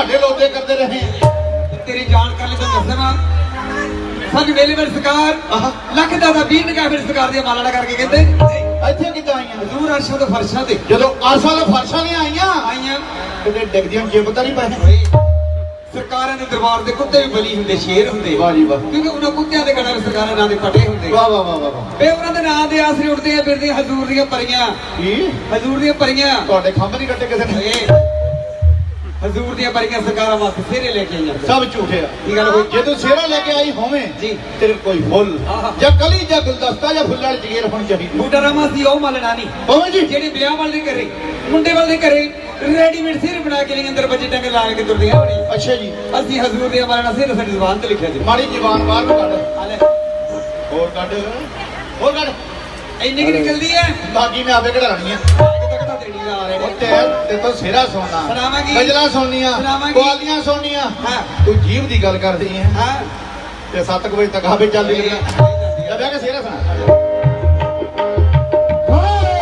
ਤੁਹਾਡੇ ਲੋਤੇ ਕਰਦੇ ਰਹੇ। ਤੇਰੀ ਜਾਣਕਾਰੀ ਲਈ ਤੁਹਾਨੂੰ ਦੱਸਣਾ ਸਾਨੂੰ ਵੇਲੇ ਵੇਲੇ ਸਰਕਾਰ ਲੱਖ ਦਾ ਦਾ 20 ਨਿਗਾਹ ਫਿਰ ਸਰਕਾਰ ਦੀਆਂ ਮਾਲਾਣਾ ਕਰਕੇ ਕਹਿੰਦੇ। ਇੱਥੇ ਕਿੱਦਾਂ ਆਈਆਂ? ਹਜ਼ੂਰ ਅਰਸ਼ਾਂ ਦੇ ਫਰਸ਼ਾਂ ਤੇ। ਜਦੋਂ ਆਸਾਂ ਦੇ ਫਰਸ਼ਾਂ ਨੇ ਆਈਆਂ ਆਈਆਂ। ਕਿਤੇ ਡਿੱਗਦੀਆਂ ਜਿਬ ਤਾਂ ਨਹੀਂ ਓਏ, ਸਰਕਾਰਾਂ ਦੇ ਦਰਬਾਰ ਦੇ ਕੁੱਤੇ ਵੀ ਬਲੀ ਹੁੰਦੇ ਸ਼ੇਰ ਹੁੰਦੇ। ਵਾਹ ਜੀ ਵਾਹ। ਕਿਉਂਕਿ ਉਹਨਾਂ ਕੁੱਤਿਆਂ ਦੇ ਵਿੱਚ ਸਰਕਾਰਾਂ ਨਾਂ ਦੇ ਪਟੇ ਹੁੰਦੇ। ਵਾਹ ਵਾਹ ਵਾਹ ਵਾਹ ਵੇ ਉਹਨਾਂ ਦੇ ਨਾਂ ਦੇ ਆਸਰੇ ਉੱਠਦੇ ਆ ਫਿਰਦੇ ਹਜ਼ੂਰ ਦੀਆਂ ਪਰੀਆਂ। ਕੀ? ਹਜ਼ੂਰ ਦੀਆਂ ਪਰੀਆਂ। ਤੁਹਾਡੇ ਖੰਭ ਨਹੀਂ ਕੱਟੇ ਕਿਸੇ ਨੇ? ਹਜ਼ੂਰ ਦੀਆਂ ਪਰੀਆਂ ਸਰਕਾਰਾਂ ਵਾਸਤੇ ਸਿਰੇ ਲੈ ਕੇ ਆਈਆਂ ਸਭ ਝੂਠੇ ਆ। ਕੀ ਗੱਲ ਹੋਈ? ਜੇ ਤੂੰ ਸੇਰਾ ਲੈ ਕੇ ਆਈ ਹੋਵੇਂ ਜੀ। ਤੇਰੇ ਕੋਈ ਫੁੱਲ। ਜਾਂ ਕਲੀ ਜਾਂ ਗੁਲਦਸਤਾ ਜਾਂ ਫੁੱਲਾਂ ਵਾਲੀ ਜਗੀਰ ਹੋਣੀ ਚਾਹੀਦੀ। ਬੂਟਾ ਰਾਮਾ ਸੀ ਉਹ ਮਲਣਾ ਨਹੀਂ। ਹੋਵੇਂ ਜੀ। ਜਿਹੜੇ ਵਿਆਹ ਵਾਲੇ ਦੇ ਘਰੇ ਮੁੰਡੇ ਵਾਲੇ ਦੇ ਘਰੇ ਰੈਡੀਮੇਡ ਸਿਰ ਬਣਾ ਕੇ ਲਈ ਅੰਦਰ ਬੱਜੇ ਟੰਗ ਲਾ ਕੇ ਤੁਰਦੀਆਂ ਹੋਣੀ। ਅੱਛਾ ਜੀ। ਅਸੀਂ ਹਜ਼ੂਰ ਦੇ ਮਾਰਨਾ ਸਿਰ ਸਾਡੀ ਜ਼ੁਬਾਨ ਤੇ ਲਿਖਿਆ ਜੀ। ਮਾੜੀ ਜ਼ਬਾਨ ਬਾਹਰ ਨੂੰ ਕੱਢ। ਹਾਲੇ ਹੋਰ ਕੱਢ। ਹੋਰ ਕੱਢ। ਇੰਨੀ ਕਿ ਨਿਕਲਦੀ ਹੈ। ਬਾਕੀ ਮੈਂ ਆਪੇ ਕਢਾਣੀ ਆ। ਕਿਤੇ ਕਿਤੇ ਦੇਣੀ ਆ ਰਹੇ ਉਹ ਨੇ ਤੇ ਤੇ ਤੋਂ ਸਿਰਾ ਸੁਣਨਾ ਸੁਣਾਵਾਂਗੀ। ਗਜ਼ਲਾਂ ਸੁਣਨੀਆਂ ਸੁਣਾਵਾਂਗੀ। ਕੁਆਲੀਆਂ ਹਾਂ। ਤੂੰ ਜੀਵ ਦੀ ਗੱਲ ਕਰਦੀ ਹੈ। ਹਾਂ। ਤੇ 7 ਵਜੇ ਤੱਕ ਆਵੇ ਚੱਲ ਰਹੀ ਹੈ ਲੈ ਬਹਿ ਕੇ ਸਿਰਾ ਸੁਣਾ।